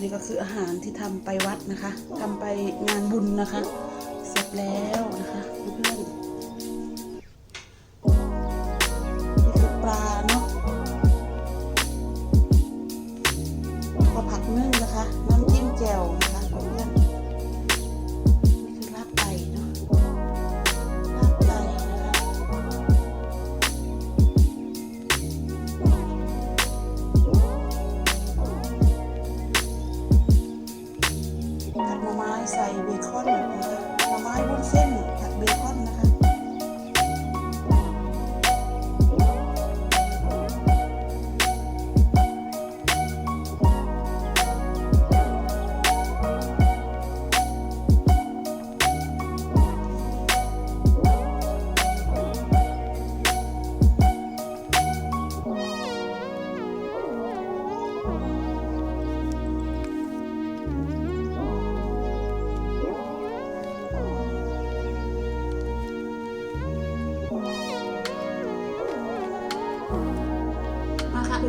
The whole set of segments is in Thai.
นี่ก็คืออาหารที่ทำไปวัดนะคะทำไปงานบุญนะคะ เสร็จแล้วนะคะเพื่อนนี่คือปลาเนาะก็ผักนึ่งนะคะ น้ำจิ้มแจ่วนะคะ ใส่เบคอนนะคะหน่อไม้วุ้นเส้น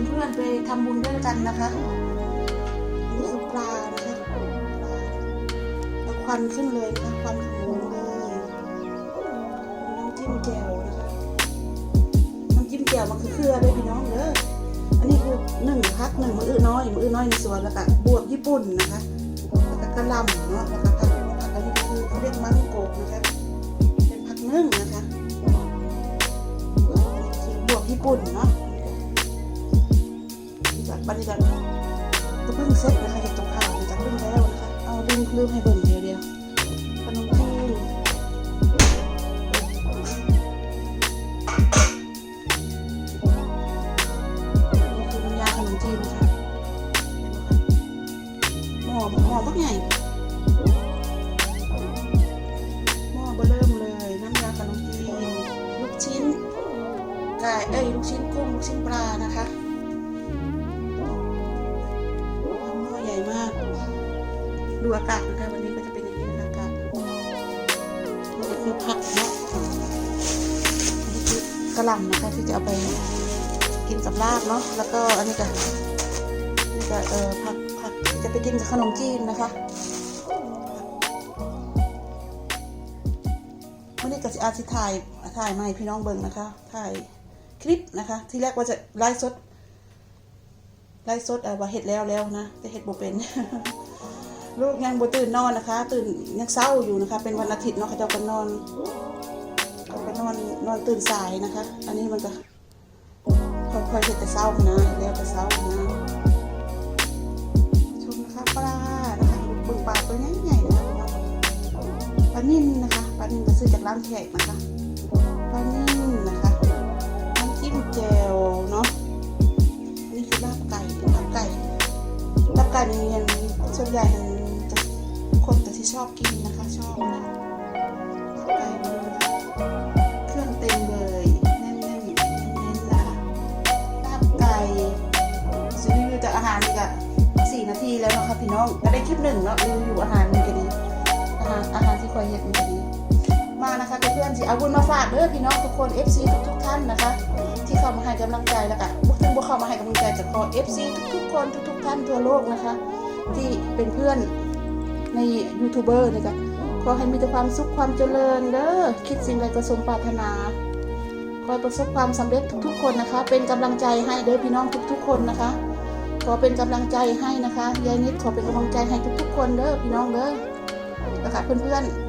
เพื่อนๆไปทำบุญด้วยกันนะคะนี่คือปลานะคะปลาแล้วควันขึ้นเลยนะคะควันขโมงเลยน้ำจิ้มแจ่วนะคะน้ำจิ้มแจ่วมันคือเครือด้วยพี่น้องเด้ออันนี้คือหนึ่งพักหนึ่งมืออื้อน้อยมืออื้อน้อยในสวนแล้วก็บวบญี่ปุ่นนะคะแล้วก็กระลำเนาะแล้วก็ผักผักอันนี้ก็คือเขาเรียกมังโกนะคะเป็นผักนึ่งนะคะนี่คือบวบญี่ปุ่นเนาะากบรรยากาศก็เพิ่งเสร็จนะคะเห็ดตกข่าวจากเพิ่งแล้วนะคะ เอาลืมลืมให้เบิ่งเดียวเดียวขนมจีนนี่คือน้ำยาขนมจีนค่ะหม้อหม้อบักใหญ่หม้อเบอเริ่มเลย น้ำยาขนมจีน ลูกชิ้นไก่เอ้ยลูกชิ้นกุ้ง ลูกชิ้นปลานะคะ ดูอากาศนะคะวันนี้ก็จะเป็นอย่างนี้นะคะอากาศนี่คือผักเนาะนี่คือกระหล่ำนะคะที่จะเอาไปกินกับลาบเนาะแล้วก็อันนี้ก็นี่ก็เออผักผักที่จะไปกินกับขนมจีนนะคะวันนี้ก็จะอาทิถ่ายถ่ายมาให้พี่น้องเบิ่งนะคะถ่ายคลิปนะคะ ที่แรกว่าจะไลฟ์สดไล่สดเอาว่าเห็ดแล้วแล้วนะ แต่เห็ดบ่เป็น ลูกยังบ่ตื่นนอนนะคะ ตื่นยังเศร้าอยู่นะคะ เป็นวันอาทิตย์เนาะเขาเจ้าก็นอนเขาก็นอนนอนตื่นสายนะคะ อันนี้มันก็ค่อยๆเห็ดแต่เศร้านะเห็ดแล้วแต่เศร้านะชมนะคะปลานะคะเบิ่งปลาตัวใหญ่ๆนะคะปลานิ่นนะคะปลานิ่นก็ซื้อจากร้านแขกนะคะปลานิ่นนะคะน้ำจิ้มแจ่วเนาะนี่คือลาบไก่ลาบไก่ลาบไก่ในเรียนส่วนใหญ่ ชอบกินนะคะชอบนะลาบไก่ดูนะคะเครื่องเต็มเลยแน่นๆเน้นๆนะคะลาบไก่ซีรีวิวจากอาหารนี่ก็สี่นาทีแล้วนะคะพี่น้องก็ได้คลิปหนึ่งเนาะรีวิวอาหารมันก็ดีอาหารอาหารที่คอยเห็นมันก็ดีมานะคะเพื่อนๆสิเอาบุญมาฝากเด้อพี่น้องทุกคน FC ทุกๆท่านนะคะ ที่เข้ามาให้กำลังใจแล้วก็บุกถึงบุกเข้ามาให้กำลังใจจากขอ FC ทุกๆคนทุกๆท่านทั่วโลกนะคะ ที่เป็นเพื่อน ในยูทูบเบอร์นี่ก็ขอให้มีแต่ความสุขความเจริญเด้อคิดสิ่งใดก็สมปรารถนาขอประสบความสำเร็จทุกๆ คนนะคะ เป็นกำลังใจให้เด้อพี่น้องทุกๆ คนนะคะ ขอเป็นกำลังใจให้นะคะยายนิดขอเป็นกำลังใจให้ทุกๆ คนเด้อพี่น้องเด้อนะคะเพื่อนๆ